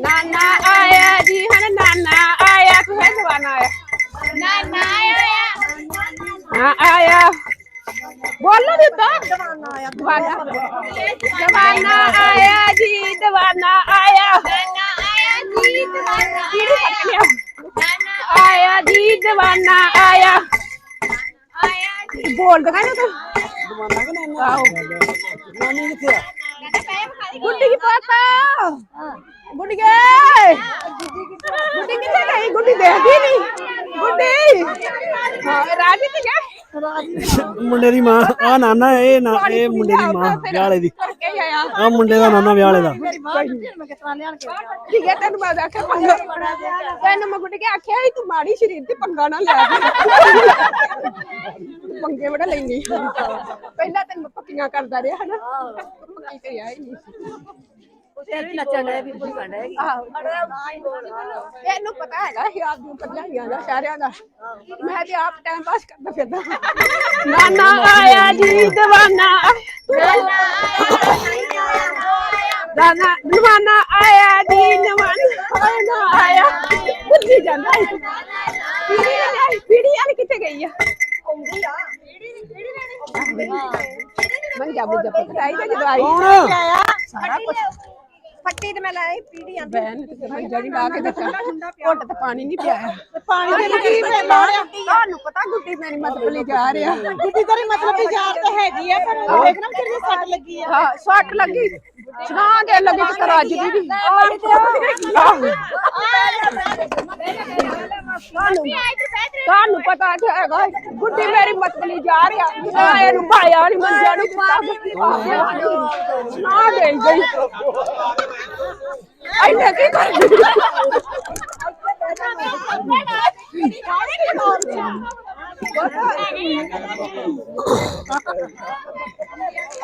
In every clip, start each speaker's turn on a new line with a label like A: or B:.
A: ਨਾਨਾ ਆਇਆ ਜੀ ਹਣ ਨਾਨਾ ਆਇਆ ਤੂੰ ਹੈ ਦਵਾਨਾ ਆਇਆ।
B: ਨਾਨਾ ਆਇਆ
A: ਹਾਂ ਆਇਆ। ਬੋਲੋ ਵੀ ਤਾਂ ਦਵਾਨਾ ਆਇਆ ਦਵਾਨਾ ਆਇਆ ਜੀ ਦਵਾਨਾ ਆਇਆ।
B: ਨਾਨਾ ਆਇਆ ਜੀ ਦਵਾਨਾ
A: ਆਇਆ। ਜੀ ਦਵਾਨਾ ਆਇਆ। ਬੋਲ ਦਗਾ ਨਾ ਤੂੰ।
C: ਦਵਾਨਾ ਕਿ ਨਾਨਾ
A: ਆਹੋ।
C: ਨਾਨੀ ਕਿੱਥੇ ਆ
A: ਗੁੱਡੀ ਕੀ ਪਾਤਾ ਗੁੱਡੀ ਗਏ ਗੁੱਡੀ ਕਿੱਥੇ ਗਈ? ਗੁੱਡੀ ਦੇਖਦੀ ਨਹੀਂ। ਗੁੱਡੀ। ਹਾਂ, ਰਾਜੀ ਤੇ ਗਿਆ
C: ਮੁੰਡੇ ਦੀ ਮਾਂ ਆ ਨਾਨਾ ਇਹ ਨਾ ਇਹ ਮੁੰਡੇ ਦੀ ਮਾਂ ਵਿਆਹ ਵਾਲੇ ਦੀ।
A: ਕਰਕੇ ਹੀ ਆਇਆ।
C: ਆ ਮੁੰਡੇ ਦਾ ਨਾਨਾ ਵਿਆਹ ਵਾਲੇ ਦਾ
A: ਠੀਕ ਹੈ ਤੈਨੂੰ ਮੈਂ ਆਖਿਆ ਪੰਗਾ ਤੈਨੂੰ ਮੈਂ ਗੁੱਡੀ ਕੇ ਆਖਿਆ ਸੀ ਤੂੰ ਮਾੜੀ ਸ਼ਰੀਰ ਤੇ ਪੰਗਾ ਨਾ ਲੈ ਤੂੰ ਪੰਗੇ ਬੜਾ ਲੈਂਦੀ ਪਹਿਲਾਂ ਤੈਨੂੰ ਪੱਕੀਆਂ ਕਰਦਾ ਰਿਹਾ ਹਨਾ? ਪੱਕੀ ਤੇ ਆਈ ਨਹੀਂ।
D: ਤੇਰੇ ਵੀ ਨੱਚਣ ਡਿਆ ਵੀ ਭੁੱਖਣ ਡਿਆ ਹੈਗੀ।
A: ਆਹੋ। ਇਹਨੂੰ ਪਤਾ ਹੈਗਾ ਇਹ ਆਪ ਨੂੰ ਪੰਜਾਈਆਂ ਦਾ ਸਾਰਿਆਂ ਦਾ। ਮੈਂ ਤੇ ਆਪ ਟਾਈਮ ਪਾਸ ਕਰਦਾ ਫਿਰਦਾ। ਨਾਨਾ ਆਇਆ ਜੀ ਦਵਾਨਾ ਦਾਨਾ ਨਵਾਨਾ ਆਇਆ ਜੀ ਨਵਾਨਾ ਆਇਆ। ਬੁੱਝੀ ਜਾਂਦਾ ਹੈ ਪੀੜੀ ਵਾਲੀ ਪੀੜੀ ਕਿੱਥੇ ਗਈ ਆ? ਆਉਂਦੀ ਆ। ਮਨ ਜਾ ਬੁੱਝਾ ਪਕੜਾਈ ਤੇ ਜਦੋਂ ਆਈ। ਸਾਰਾ ਕੁਝ
D: ਫੱਟੀ ਤੇ ਮੈਂ ਲਾਈ ਪੀੜੀ ਆ
A: ਬੈਨ ਤੇ ਮੈਂ ਜੜੀ ਲਾ ਕੇ ਦਿੱਤਾ। ਘੁੱਟ ਤੇ ਪਾਣੀ ਨਹੀਂ ਪਿਆਇਆ
D: ਪਾਣੀ ਦੇ
A: ਗੁੱਡੀ ਮੈਂ ਲਾਇਆ ਤੁਹਾਨੂੰ ਪਤਾ ਗੁੱਡੀ ਮੇਰੀ ਮਤਲਬ ਲਈ ਜਾ ਰਿਹਾ
D: ਗੁੱਡੀ ਤੇਰੀ ਮਤਲਬ ਯਾਰ ਤਾਂ ਹੈਗੀ ਆ ਪਰ ਦੇਖ ਨਾ ਤੇਰੀ ਸੱਟ ਲੱਗੀ ਆ।
A: ਹਾਂ ਸੱਟ ਲੱਗੀ। ਸੁਣਾ ਦੇ ਲੱਗੀ ਤੇ ਰੱਜ ਦੀ ਵੀ। ਤੁਹਾਨੂੰ ਪਤਾ ਤੇ ਹੈਗਾ ਗੁੱਡੀ ਮੇਰੀ ਮਤਲਬ ਲਈ ਜਾ ਰਿਹਾ ਆ। ਇਹਨੂੰ ਭਾਇਆ ਨਹੀਂ ਮੰਜਾ ਨਹੀਂ ਦਿੱਤਾ ਸੁਣਾ ਦੇ ਗਈ। ਐਨੇ ਕੀ ਕਰਦੀ?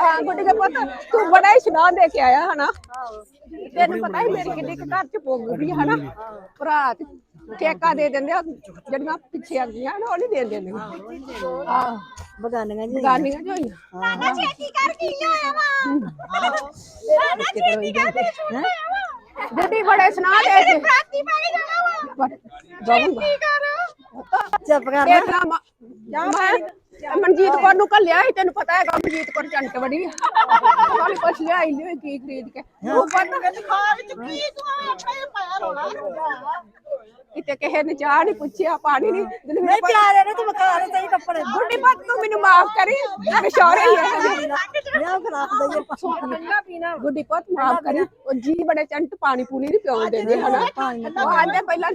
A: ਹਾਂ, ਗੁੱਡੀ ਦਾ ਪੁੱਤ, ਤੂੰ ਬੜਾ ਹੀ ਸੁਣਾ ਦੇ ਕੇ ਆਇਆ, ਹਨਾ? ਤੈਨੂੰ ਪਤਾ ਹੀ ਮੇਰੀ ਕਿੰਨੀ ਕੁ ਘਰ ਚ ਪੋਗਦੀ ਹਨਾ? ਭਰਾ ਤੇ ਠੇਕਾ ਦੇ ਦਿੰਦੇ ਆ ਜਿਹੜੀਆਂ ਪਿੱਛੇ ਆਉਂਦੀਆਂ ਨਾ ਉਹ ਨਹੀਂ ਦੇ ਦਿੰਦੇ। ਆਹ
D: ਬਗਾਨੀਆਂ ਜੀ
A: ਗਾਨੀਆਂ ਜੋ ਹੋਈਆਂ
B: ਨਾਨਾ ਛੇਤੀ ਕਰ ਨਾਨਾ ਛੇਤੀ ਕਰ
A: ਬੜੇ ਸੁਣਾ ਦੇ ਜਾਊਂਗਾ।
D: ਚੁੱਪ ਕਰ
A: ਮਨਜੀਤ ਕੌਰ ਨੂੰ ਘੱਲਿਆ ਸੀ ਤੈਨੂੰ ਪਤਾ ਹੈਗਾ ਮਨਜੀਤ ਕੌਰ ਚੰਟ ਆ। ਉਹਨੇ ਕੁਛ ਲਿਆਈ ਨਹੀਂ ਕੀ ਖਰੀਦ ਕੇ। ਉਹ ਪਤਾ
D: ਖਾ ਵਿੱਚ ਕੀ ਤੂੰ ਆਪਣੇ ਪਾਇਆ ਰੋਣਾ
A: ਕਿਤੇ ਕਿਸੇ ਨੇ ਚਾਹ ਨਹੀਂ ਪੁੱਛਿਆ ਪਾਣੀ ਨਹੀਂ
D: ਨਹੀਂ ਪਿਆਰੇ ਨੇ ਤੂੰ ਮਕਾ ਰਹੇ ਤੇਰੇ ਕੱਪੜੇ।
A: ਗੁੱਡੀ ਪੱਤ ਤੂੰ ਮੈਨੂੰ ਮਾਫ ਕਰੀ। ਨਸ਼ੌਰੇ ਹੀ ਹੈ
D: ਲਿਆ ਕੇ ਰੱਖ ਦਈਏ
A: ਗੁੱਡੀ ਪੱਤ ਮਾਫ ਕਰੀ। ਉਹ ਜੀ ਬੜੇ ਚੰਟ ਪਾਣੀ ਪੂਣੀ ਨਹੀਂ ਪਿਉਣ ਦਿੰਦੇ ਹਨਾ? ਉਹ ਆਂਦੇ ਪਹਿਲਾਂ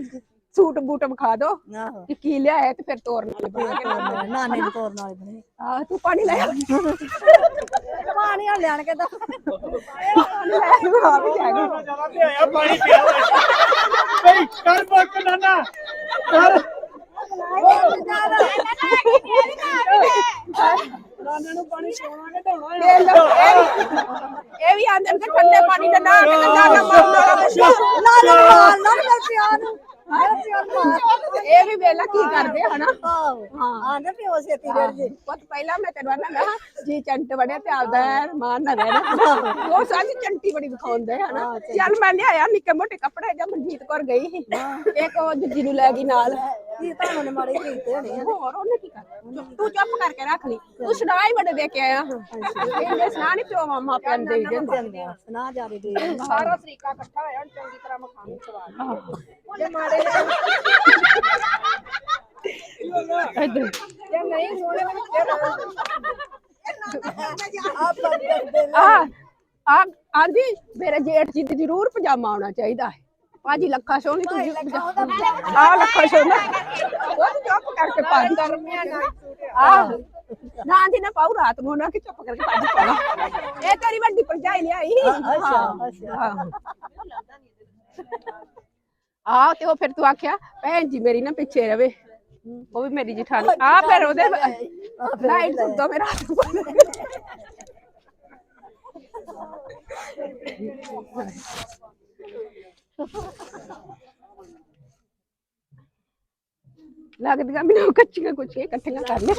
A: ਸੂਟ ਬੂਟ ਵਿਖਾ ਦੋ
D: ਆਹੋ
A: ਕਿ ਕੀ ਲਿਆਇਆ ਤੇ ਫਿਰ ਤੋਰਨ ਵਾਲੇ ਬਣਾ ਕੇ ਲਾਉਂਦੇ
D: ਨਾਨੇ ਨੂੰ ਤੋਰਨ ਵਾਲੇ ਬਣੇ
A: ਆ ਤੂੰ ਪਾਣੀ ਲੈ ਆ
D: ਪਾਣੀ ਆ ਲੈਣ ਕੇ ਤਾਂ
A: ਪਾਣੀ ਲੈ ਆ ਆ ਵੀ ਜਾਏਗਾ
C: ਜ਼ਿਆਦਾ ਪਿਆਇਆ ਪਾਣੀ ਪਿਆ ਬਈ ਕਰ ਬੱਕ ਨਾਨਾ ਕਰ ਨਾਨਾ ਨੂੰ ਪਾਣੀ ਪਿਆਉਣਾ ਕਿ ਢਾਉਣਾ
A: ਇਹ ਇਹ ਵੀ- ਇਹ ਵੀ ਆਂਦੇ ਨੇ ਕਿ ਠੰਡੇ ਪਾਣੀ ਨਾਲ ਨਹਾ ਕੇ ਤੇ ਜਾਣਾ ਮਾਰਨਾ
D: ਲਾ ਮੇਰੇ ਪਿਆਰ ਨੂੰ ਮੇਰੇ ਪਿਆਰ ਨੂੰ
A: ਇਹ ਵੀ ਵੇਲਾ ਕੀ ਕਰਦੇ ਹਨਾ?
D: ਹਾਂ। ਆਂਦੇ ਪਿਓ ਛੇਤੀ ਜੇ
A: ਪੁੱਤ ਪਹਿਲਾਂ ਮੈਂ ਤੈਨੂੰ ਨਾ ਜੀ ਚੰਟ ਬੜਿਆ ਤੇ ਆਪਦਾ ਨਾ ਰਹਿਣਾ। ਉਹ ਸਾਡੀ ਚੰਟੀ ਬੜੀ ਵਿਖਾਉਂਦੇ ਹਨਾ? ਚੱਲ ਮੈਂ ਲਿਆਇਆ ਨਿੱਕੇ ਮੋਟੇ ਕੱਪੜੇ ਜਾਂ ਮਨਜੀਤ ਕੌਰ ਗਈ ਸੀ। ਇੱਕ ਉਹ ਜੱਜੀ ਨੂੰ ਲੈ ਗਈ ਨਾਲ।
D: ਕੀ ਤੁਹਾਨੂੰ ਨੇ ਮਾੜੇ ਕੀਤੇ ਹੋਣੇ ਆ।
A: ਹੋਰ ਉਹਨੇ ਕੀ ਕਰਨਾ? ਤੂੰ ਚੁੱਪ ਕਰਕੇ ਰੱਖ ਲਈ। ਤੂੰ ਸੁਣਾ ਹੀ ਬੜੇ ਦੇ ਕੇ ਆਇਆ। ਇਹਨੇ ਸੁਣਾ ਨਹੀਂ ਪਿਓ ਮਾਮਾ ਪਿਆਰ ਦੇ ਦਿੰਦੇ
D: ਸੁਣਾ ਜਾ ਰਹੀ ਦੇ
A: ਸਾਰਾ ਤਰੀਕਾ ਇਕੱਠਾ ਹੋਇਆ ਹੁਣ ਚੰਗੀ ਤਰ੍ਹਾਂ ਮਖਾਣੇ ਸਵਾਲ
D: ਜੇ ਮਾੜੇ
A: ਇੱਧਰ।
D: ਜੇ ਨਹੀਂ ਸੋਹਣੇ ਆਪ ਕਰਦੇ
A: ਆ ਆ ਆਂਦੀ ਮੇਰੇ ਜੇਠ ਜੀ ਤੇ ਜ਼ਰੂਰ ਪਜਾਮਾ ਆਉਣਾ ਚਾਹੀਦਾ ਹੈ। ਭਾਜੀ ਲੱਖਾ ਸੋਹਣੀ ਤੂੰ ਆ ਲੱਖਾ ਸੋਹਣਾ। ਉਹ ਚੁੱਪ ਕਰਕੇ ਪਾ ਗਰਮੀਆਂ ਆ। ਨਾ ਦੀ ਨਾ ਪਾਉ ਰਾਤ ਨੂੰ ਨਾ ਕਿ ਚੁੱਪ ਕਰਕੇ ਪਾਜੀ ਪਾਣਾ ਇਹ ਤੇਰੀ ਵੱਡੀ ਭਰਜਾਈ ਲਿਆਈ।
D: ਅੱਛਾ
A: ਆ ਤੇ ਉਹ ਫਿਰ ਤੂੰ ਆਖਿਆ ਭੈਣ ਜੀ ਮੇਰੀ ਨਾ ਪਿੱਛੇ ਰਵੇ। ਉਹ ਵੀ ਮੇਰੀ ਜਠਾਣੀ। ਆ ਫਿਰ ਉਹਦੇ ਲਾਈਟ ਸੁੱਤੋ ਮੇਰਾ ਹੱਥ ਲੱਗਦੀਆਂ ਮੈਨੂੰ ਕੱਚੀਆਂ ਕੁਛ ਇਕੱਠੀਆਂ ਕਰ
D: ਦਾ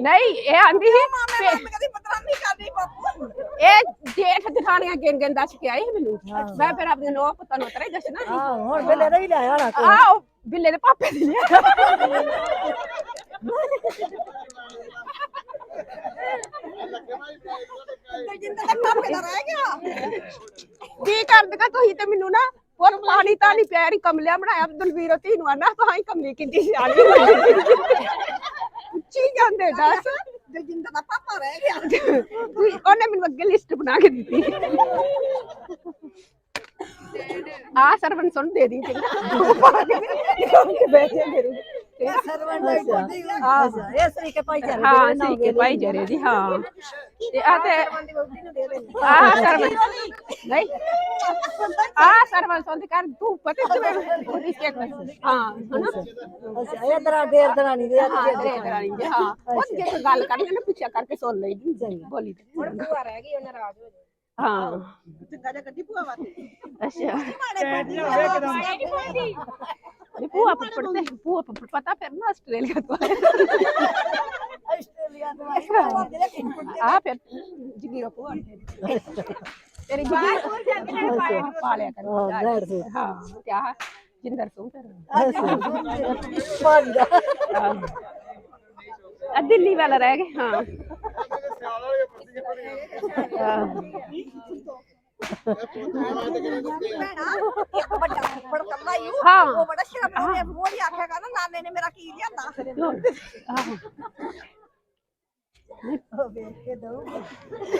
D: ਨਹੀਂ
A: ਇਹ ਆਂਦੀ ਸੀ
D: ਬਾਪੂ
A: ਇਹ ਜੇਠ ਦਿਖਾਣੀਆਂ ਗਿਣ ਗਿਣ ਦੱਸ ਕੇ ਆਈ ਸੀ ਮੈਨੂੰ? ਮੈਂ ਫਿਰ ਆਪਣੇ ਨੋ ਪੁੱਤਾਂ ਨੂੰ ਉਤਰਾ ਦੱਸਣਾ ਸੀ।
D: ਹਾਂ ਹੁਣ ਬਿੱਲੇ ਦਾ ਹੀ ਲਿਆਇਆ ਹੋਣਾ ਕੋਈ।
A: ਆਹ ਉਹ ਬਿੱਲੇ ਦੇ ਪਾਪੇ ਦੀ ਲਿਆ
D: ਜਿੰਦਾ ਤੱਕ ਮਾਪੇ ਦਾ ਰਹਿ ਗਿਆ।
A: ਕੀ ਕਰਦੇਗਾ ਤੁਸੀਂ ਤੇ ਮੈਨੂੰ ਨਾ ਹੋਰ ਪਾਣੀ ਤਾਂ ਨਹੀਂ ਪਿਆ ਰੀ ਕਮਲਿਆ ਬਣਾਇਆ। ਦਲਵੀਰ ਧੀ ਨੂੰ ਆਣਾ ਤਾਂ ਹੀ ਕਮਲੀ ਕਿੰਦੀ ਸਿਆਣੀ ਉੱਚੀ ਜਾਂਦੇ ਦੱਸ।
D: ਤੇ ਜਿੰਦਾ ਦਾ ਪਾਪਾ ਰਹਿ ਗਿਆ।
A: ਉਹਨੇ ਮੈਨੂੰ ਅੱਗੇ ਲਿਸਟ ਬਣਾ ਕੇ ਦਿੱਤੀ। ਆ ਸਰਵਨ ਸੁਣ ਦੇ ਦੀ ਚੰਗਾ ਬੈਠੇ ਮੇਰੇ
D: ਇਹ ਸਰਵਣ ਦਾ ਕੋਈ
A: ਹਾਂ
D: ਇਸ ਤਰੀਕੇ ਭਾਈਚਾਰੇ
A: ਹਾਂ ਸਹੀ ਕੇ ਭਾਈ ਜਰੇ ਦੀ ਹਾਂ। ਤੇ ਆ ਤੇ ਆ ਸਰਵਨ ਨਹੀਂ। ਆ ਸਰਵਨ ਸੁਣ ਕਰ ਤੂੰ ਪਤਾ ਤੇ ਉਹਦੀ ਚੈੱਕ ਹਾਂ ਹਨਾ?
D: ਅੱਛਾ ਇਹ ਦਰਾ ਦੇਰ ਦਰਾਣੀ ਦੇ
A: ਦਰਾਣੀ ਜੀ ਹਾਂ। ਉਹ ਜੇ ਗੱਲ ਕਰਨੀ ਨਾ ਪਿੱਛੇ ਕਰਕੇ ਸੁਣ ਲਈ ਬੋਲੀ ਤੇ। ਹੁਣ ਭੂਆ ਰਹਿ ਗਈ ਉਹ ਨਾਰਾਜ਼ ਹੋ ਜਾਏ ਹਾਂ।
D: ਚੰਗਾ ਜਿਹਾ ਕੱਢੀ ਭੂਆ ਵਾਸਤੇ।
A: ਅੱਛਾ।
C: ਟੈਂਟੀਆਂ ਵੇਖ ਕਦਮ
A: ਇਹ ਭੂਆ ਪੱਪੜ ਤੇ ਭੂਆ ਪੱਪੜ ਪਤਾ ਫਿਰ ਨਾ ਆਸਟ੍ਰੇਲੀਆ ਤੋਂ
D: ਆਸਟ੍ਰੇਲੀਆ ਤੋਂ ਆਈ ਭੂਆ ਦੇ
A: ਆ ਫਿਰ ਜਗੀਰੋ ਭੂਆ ਤੇਰੀ ਜਗੀਰੋ ਪਾ ਲਿਆ ਕਰ
D: ਹਾਂ ਲੈੜ ਦੇ
A: ਹਾਂ ਤੇ ਗਏ ਹਾਂ ਹਾਂ।
D: ਵੱਡਾ ਹੀ ਉਹ
A: ਹਾਂ।
D: ਬੜਾ ਸ਼ਰਮ ਨੇ ਮੂੰਹ ਹੀ ਆਖਿਆ ਕਰਨਾ ਨਾਨੇ ਨੇ ਮੇਰਾ ਕੀ ਲਿਆਂਦਾ
A: ਆਹੋ
D: ਉਹ ਵੇਖ ਕੇ ਦਊ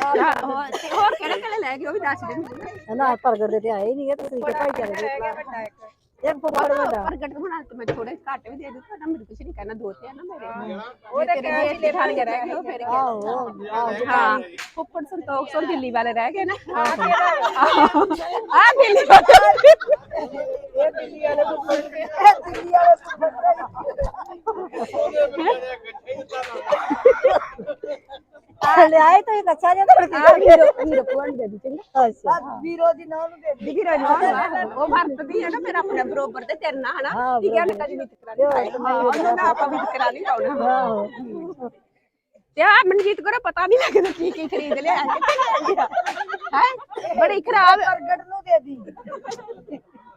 A: ਆ, ਹੋਰ ਤੇ ਹੋਰ ਕਿਹੜੇ ਕਿਹੜੇ ਲੈ ਗਏ ਉਹ ਵੀ ਦੱਸ ਦੇ।
D: ਨਾ ਪ੍ਰਗਟ ਦੇ ਤੇ ਆਏ ਨਹੀਂ ਇਹ ਤੁਸੀਂ ਕਿ ਭਾਈਚਾਰੇ ਦੇ ਇੱਕ ਫੁੱਫੜ ਵੱਡਾ।
A: ਪ੍ਰਗਟ ਬਣਾ ਤੇ ਮੈਂ ਥੋੜੇ ਘੱਟ ਵੀ ਦੇ ਦਿੱਤਾ ਨਾ ਮੈਨੂੰ ਕੁਛ ਨਹੀਂ ਕਹਿਣਾ ਦੋ ਤੇ ਆ ਨਾ ਮੇਰੇ। ਉਹਦੇ ਤੇਰੇ ਦੇ ਥਾਲੀਆਂ ਰਹਿ ਗਏ ਉਹ ਫਿਰ
D: ਆਹੋ।
A: ਹਾਂ। ਫੁੱਫੜ ਸੰਤੋਖ ਸਿੰਘ ਦਿੱਲੀ ਵਾਲੇ ਰਹਿ ਗਏ ਨਾ। ਆ ਦਿੱਲੀ ਵਾਲੇ
D: ਇਹ ਦਿੱਲੀ ਵਾਲੇ ਫੁੱਫੜ ਇਹ ਦਿੱਲੀ ਵਾਲੇ ਫੁੱਫੜ ਲਿਆਏ ਤਾਂ ਕੱਚਾ ਜਿਹਾ ਤਾਂ
A: ਆ ਵੀਰੋ ਵੀਰੋ ਕੋਣ ਦੇ ਦੀ ਚੰਗਾ
D: ਅੱਛਾ। ਵੀਰੋ ਦੀ ਨਾਮ ਨੂੰ ਦੇ ਦਿੱਤੀ।
A: ਵੀਰੋ ਨੂੰ ਉਹ ਵਰਤਦੀ ਹੈ ਨਾ ਫਿਰ ਆਪਣੇ ਬਰੋਬਰ ਤੇ ਤੇਰੇ ਨਾਲ ਹਨਾ?
D: ਹਾਂ,
A: ਠੀਕ ਹੈ ਨਾ ਕਦੀ ਨਹੀਂ ਤਕਰਾ ਉਹਨਾਂ ਨਾਲ ਆਪਾਂ ਵੀ ਤਕਰਾ ਨਹੀਂ ਲਾਉਣਾ
D: ਆਹੋ
A: ਤੇ ਆ ਮਨਜੀਤ ਕੋਲ ਪਤਾ ਨਹੀਂ ਲੱਗਦਾ ਕੀ ਕੀ ਖਰੀਦ ਲਿਆ ਕਿੱਥੇ ਲੈ ਗਿਆ। ਹੈ? ਬੜੀ ਖਰਾਬ
D: ਪ੍ਰਗਟ ਨੂੰ ਦੇ ਦੀ।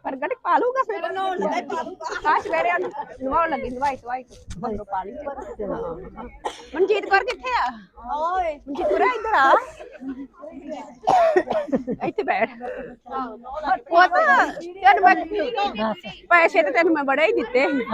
A: ਪ੍ਰਗਟ ਪਾ ਲੂਗਾ ਫਿਰ ਨਹਾਉਣ ਲੱਗਾ ਪਾ ਲੂਗਾ ਆ ਸਵੇਰੇ ਉਹਨੂੰ ਨਵਾਉਣ ਲੱਗੀ ਨਵਾਈ ਸਵਾਈ ਬੰਦੋ ਪਾ ਲਈ ਮਨਜੀਤ ਕੌਰ ਕਿੱਥੇ ਆ
D: ਓਏ
A: ਮਨਜੀਤ ਕੌਰ ਇੱਧਰ ਆ ਇੱਥੇ ਬੈਠ ਉਹ ਤਾਂ ਤੈਨੂੰ ਮੈਂ ਪੈਸੇ ਤੇ ਤੈਨੂੰ ਮੈਂ ਬੜਾ ਹੀ ਦਿੱਤੇ ਸੀ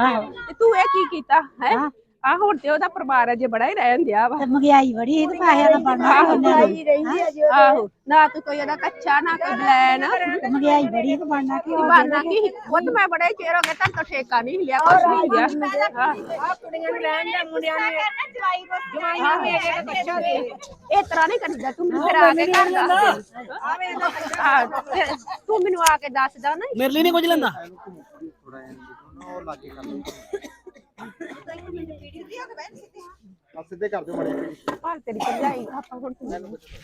A: ਤੇ ਤੂੰ ਇਹ ਕੀ ਕੀਤਾ ਹੈ ਆ ਹੁਣ ਤੇ ਉਹਦਾ ਪਰਿਵਾਰ ਅਜੇ ਬੜਾ ਹੀ ਰਹਿਣ ਦਿਆ ਵਾ।
B: ਮਹਿੰਗਾਈ ਬੜੀ ਇਹ ਪੈਸਿਆਂ ਦਾ ਬਣਨਾ
D: ਰਹਿੰਦੀ
A: ਆਹੋ ਨਾ ਤੂੰ ਕੋਈ ਉਹਦਾ ਕੱਚਾ ਨਾ ਕੋਈ ਬਲੈਨ।
B: ਮਹਿੰਗਾਈ ਬੜੀ ਤੇ ਬਣਨਾ ਕੀ
A: ਬਾਨਾ ਕੀ ਉਹ ਤਾਂ ਮੈਂ ਬੜਾ ਹੀ ਚਿਰ ਹੋ ਗਿਆ ਤਾਂ ਠੇਕਾ ਨਹੀਂ ਲਿਆ ਕੁਛ ਨਹੀਂ ਲਿਆ।
D: ਆ ਕੁੜੀਆਂ ਨੂੰ ਲੈਣ ਦਾ ਮੁੰਡਿਆਂ ਨੂੰ?
A: ਜਵਾਈਆਂ ਨੂੰ ਇਹ ਕੱਚਾ ਦੇ। ਇਹ ਤਰ੍ਹਾਂ ਨਹੀਂ ਕਰੀਦਾ ਤੂੰ ਮੈਨੂੰ ਫਿਰ ਆ ਕੇ ਦੱਸ। ਦੇ। ਤੂੰ ਮੈਨੂੰ ਆ ਕੇ ਦੱਸਦਾ ਨਾ।
E: ਮੇਰੇ ਲਈ ਨਹੀਂ ਕੁਝ ਲੈਂਦਾ? Thank you.
C: ਆ ਸਿੱਧੇ ਕਰ ਦਿਓ ਮੜੇ
A: ਪਰ ਤੇਰੀ ਭਰਜਾਈ ਆਪਾਂ ਹੁਣ ਤੂੰ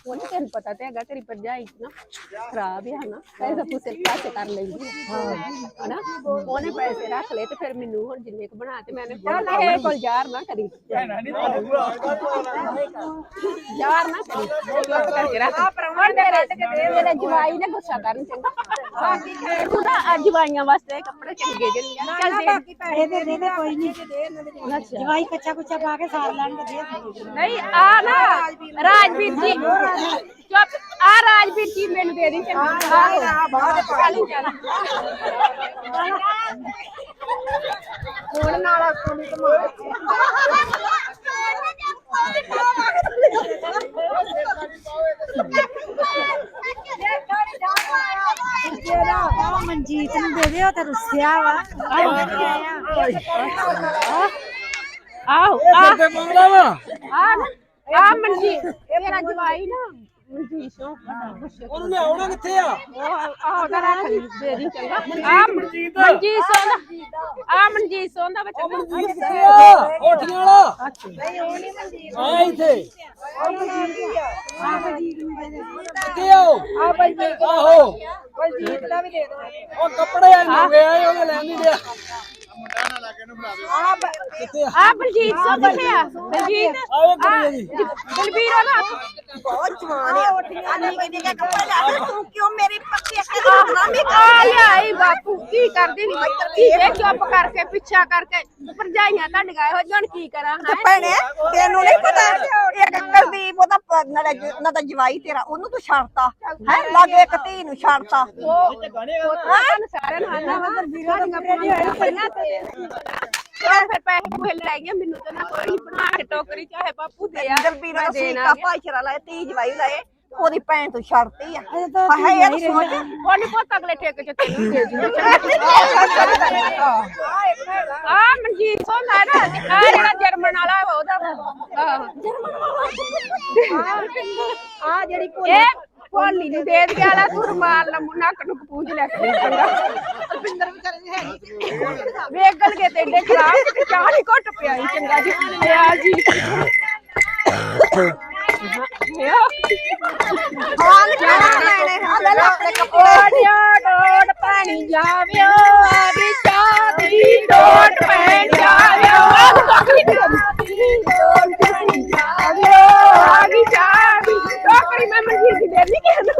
A: ਉਹ ਨੀ ਤੈਨੂੰ ਪਤਾ ਤੇ ਹੈਗਾ ਤੇਰੀ ਭਰਜਾਈ ਨਾ ਖਰਾਬ ਹੈ ਨਾ ਪੈਸੇ ਪੂਸੇ ਪੈਸੇ ਕਰ ਲੈਂਦੀ ਹੈ ਹਨਾ? ਉਹਨੇ ਪੈਸੇ ਰੱਖ ਲਏ ਤੇ ਫਿਰ ਮੈਨੂੰ ਹੁਣ ਜਿੰਨੇ ਕੁ ਬਣਾ ਤੇ ਮੈਨੇ ਚੱਲ ਇਹ ਕੋਲ ਯਾਰ ਨਾ ਕਰੀ। ਯਾਰ ਨਾ ਕਰੀ। ਚੁੱਪ ਕਰਕੇ ਰੱਖ। ਹੁਣ ਮੇਰੇ ਮੇਰੇ ਜਵਾਈ ਨੇ ਗੁੱਸਾ ਕਰਨ ਚੰਗਾ ਹਾਂ ਤੂੰ ਤਾਂ ਅੱਜ ਜਵਾਈਆਂ ਵਾਸਤੇ ਕੱਪੜੇ ਚੰਗੇ ਜਿਹੇ ਲਿਆ ਚੱਲ ਦੇ।
B: ਪੈਸੇ ਦੇ ਦੇ ਦੇ ਕੋਈ ਨਹੀਂ। ਜਵਾਈ। ਕੱਚਾ ਕੁੱਚਾ ਪਾ ਕੇ ਸਾਰ ਲੈਣਗੇ।
A: ਨਹੀਂ ਆ ਨਾ ਰਾਜਵੀਰ ਜੀ। ਚੁੱਪ ਆ ਰਾਜਵੀਰ ਜੀ ਮੈਨੂੰ ਦੇ ਦੀ ਚੰਗਾ ਆ ਬਾਹਰ ਚੱਲ ਚੱਲ। ਹੁਣ ਨਾਲ ਆਪਣੀ ਕਮਾਲ
B: ਉਹ ਮਨਜੀਤ ਨੂੰ ਦੇ ਦੇ ਉਹ ਤਾਂ ਰੁੱਸਿਆ ਵਾ।
A: ਆਓ ਆ
E: ਤੇ ਮੰਗਲਾ ਵਾ।
A: ਆ ਨਾ ਆ ਮਨਜੀਤ ਮੇਰਾ ਜਵਾਈ ਨਾ। ਮਨਜੀਤ ਸੋ
E: ਉਹਨੂੰ ਲਿਆਉਣਾ ਕਿੱਥੇ ਆ?
A: ਉਹ ਆ ਉਹਦਾ ਰੱਖ ਦੇ ਦੀ ਚੰਗਾ। ਆ ਮਨਜੀਤ ਮਨਜੀਤ ਸੋ ਦਾ। ਆ ਮਨਜੀਤ ਸੋ ਦਾ ਬੱਚਾ।
E: ਕਿੱਥੇ ਆ? ਹੋਠੀਆਂ ਵਾਲਾ। ਆ ਇੱਥੇ। ਕਿੱਥੇ ਆਓ
A: ਆ ਬਲਜੀਤ
E: ਆਹੋ।
D: ਬਲਜੀਤ ਦਾ ਵੀ ਦੇ ਦੋ।
E: ਉਹ ਕੱਪੜੇ ਆ ਮੰਗੇ ਆਏ ਉਹਨੇ ਲੈਣ ਨਹੀਂ ਦਿਆ। ਕਿੱਥੇ ਆ
A: ਆ ਬਲਜੀਤ ਸੋ ਕਿੱਥੇ ਆ? ਬਲਜੀਤ ਬਲਬੀਰ ਉਹਦਾ
D: ਬਹੁਤ ਜਵਾਨ ਆ। ਆਨੀ ਕਿਹਦੀ ਕੇ ਕੱਪੜੇ ਲਾ ਕੇ ਤੂੰ ਕਿਉਂ ਮੇਰੀ ਪੱਕੀ ਅੱਖਾਂ ਤੋਂ ਨਾ ਵੀ
A: ਆ ਲਿਆਈ ਬਾਪੂ ਕੀ ਕਰਦੀ ਨਹੀਂ ਕੀ ਇਹ ਚੁੱਪ ਕਰਕੇ ਪਿੱਛਾ ਕਰਕੇ। ਭਰਜਾਈਆਂ ਤੁਹਾਡੀਆਂ ਇਹੋ ਜਿਹਣ ਕੀ ਕਰਾਂ
D: ਤੇ ਭੈਣੇ ਤੈਨੂੰ ਨਹੀਂ ਪਤਾ ਇੱਕ ਕੁਲਦੀਪ ਉਹਦਾ ਪ- ਨਾਲੇ ਜ- ਉਹਨਾਂ ਦਾ ਜਵਾਈ ਤੇਰਾ ਉਹਨੂੰ ਤੂੰ ਛੱਡਤਾ ਹੈ? ਲਾਗੇ ਇੱਕ ਧੀ ਨੂੰ ਛੱਡਤਾ
A: ਉਹ ਤੁਹਾਨੂੰ ਸਾਰਿਆਂ ਨੂੰ ਆਂਦਾ ਵਾ। ਤੁਹਾਡੀਆਂ ਭਰਜਾਈਆਂ ਪਹਿਲਾਂ ਤੇ ਚਲੋ ਫਿਰ ਪੈਸੇ ਪੂਹੇ ਲੈ ਗਏ ਮੈਨੂੰ ਤਾਂ ਨਾ ਕੋਈ ਬਣਾ ਕੇ ਟੋਕਰੀ ਚਾਹੇ ਬਾਪੂ ਦੇ ਆ
D: ਦਲਬੀਰ
A: ਮੈਂ
D: ਦਾ ਸੀਕਾ
A: ਗਿਆ।
D: ਭਾਈਚਾਰਾ ਲਾਏ ਧੀ ਜਵਾਈ ਲਾਏ ਉਹਦੀ ਭੈਣ ਤੂੰ ਛੱਡਤੀ ਆ। ਹਾਏ ਇਹ ਤਾਂ ਸੋਚ।
A: ਉਹ ਨਹੀਂ ਪੁੱਤ ਅਗਲੇ ਠੇਕੇ ਚ ਤੈਨੂੰ ਦੇ ਦੂੰ ਆ ਮਨਜੀਤ ਸੋ ਨਾ ਨਾ। ਆ ਜਿਹੜਾ ਜਰਮਨ ਵਾਲਾ ਉਹਦਾ। ਆਹ।
D: ਆ ਜਿਹੜੀ
A: ਇਹ ਭੋਲੀ ਨੂੰ ਦੇ ਦੇ ਵਾਲਾ ਤੂੰ ਰੁਮਾਲ ਮੂੰਹ ਨੱਕ ਨੂੰ ਪੂੰਝ ਲੈ ਕੇ ਚੰਗਾ
D: ਅਲਵਿੰਦਰ ਵਿਚਾਰੇ ਹੈ
A: ਵੇਗਲ ਕੇ ਤੇ ਏਡੇ ਖਰਾਬ ਤੇ ਚਾਹ ਨਹੀਂ ਘੁੱਟ ਪਿਆ ਈ ਚੰਗਾ ਜੀ। ਪਿਆ ਜੀ।
D: ਹਾਲ ਕਿਹੜਾ ਲੈਣੇ ਆ? ਲੈ ਲੈ ਆਪਣੇ ਕੱਪੜੇ।
A: ਕੋੜਿਆ ਡੋੜ ਪਾਣੀ ਜਾਵਿਓ ਆਦੀ ਚਾਹ ਦੀ ਡੋੜ ਪੈ ਜਾਵਿਓ ਆਦੀ ਡੋੜ ਪਾਣੀ ਜਾਵਿਓ ਆਦੀ ਚਾਹ ਦੀ ਟੋਕਰੀ ਮੈਂ ਮਨਜੀਤ ਦੀ ਦੇਣੀ ਕਿਹਨੂੰ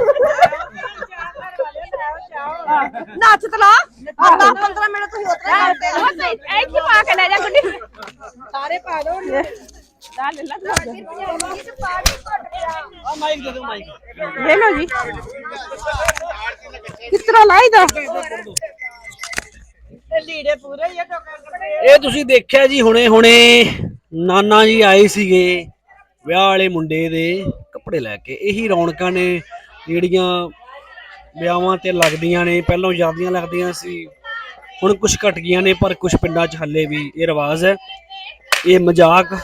D: ਨੱਚ ਤਲਾ 10 15 ਮਿੰਟ ਤੁਸੀਂ ਉਤਰੇ ਕਰਦੇ
A: ਉਹ ਤੇ ਇੱਥੇ ਪਾ ਕੇ ਲੈ ਜਾ ਗੁੱਡੀ ਸਾਰੇ ਪਾ ਦੋ ਲੈ ਲੈ ਲਓ ਜੀ। ਕਿਸ ਤਰ੍ਹਾਂ ਲਾਈਦਾ
E: ਇਹ ਤੁਸੀਂ ਦੇਖਿਆ ਜੀ ਹੁਣੇ ਹੁਣੇ ਨਾਨਾ ਜੀ ਆਏ ਸੀਗੇ ਵਿਆਹ ਵਾਲੇ ਮੁੰਡੇ ਦੇ ਕੱਪੜੇ ਲੈ ਕੇ। ਇਹੀ ਰੌਣਕਾਂ ਨੇ ਜਿਹੜੀਆਂ ਵਿਆਹਾਂ ਤੇ ਲੱਗਦੀਆਂ ਨੇ, ਪਹਿਲਾਂ ਜ਼ਿਆਦੀਆਂ ਲੱਗਦੀਆਂ ਸੀ, ਹੁਣ ਕੁਝ ਘਟ ਗਈਆਂ ਨੇ, ਪਰ ਕੁਝ ਪਿੰਡਾਂ 'ਚ ਹੱਲੇ ਵੀ ਇਹ ਰਿਵਾਜ ਹੈ। ਇਹ ਮਜ਼ਾਕ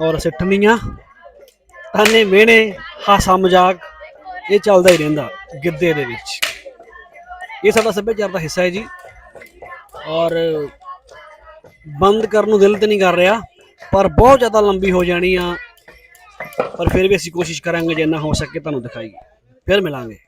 E: ਔਰ ਸਿੱਠਣੀਆਂ, ਤਾਨੇ ਮਿਹਣੇ, ਹਾਸਾ ਮਜ਼ਾਕ, ਇਹ ਚੱਲਦਾ ਹੀ ਰਹਿੰਦਾ ਗਿੱਧੇ ਦੇ ਵਿੱਚ। ਇਹ ਸਾਡਾ ਸੱਭਿਆਚਾਰ ਦਾ ਹਿੱਸਾ ਹੈ ਜੀ। ਔਰ ਬੰਦ ਕਰਨ ਨੂੰ ਦਿਲ ਤੇ ਨਹੀਂ ਕਰ ਰਿਹਾ, ਪਰ ਬਹੁਤ ਜ਼ਿਆਦਾ ਲੰਬੀ ਹੋ ਜਾਣੀ ਆ। ਪਰ ਫਿਰ ਵੀ ਅਸੀਂ ਕੋਸ਼ਿਸ਼ ਕਰਾਂਗੇ ਜਿੰਨਾ ਹੋ ਸਕੇ ਤੁਹਾਨੂੰ ਦਿਖਾਈਏ। ਫਿਰ ਮਿਲਾਂਗੇ।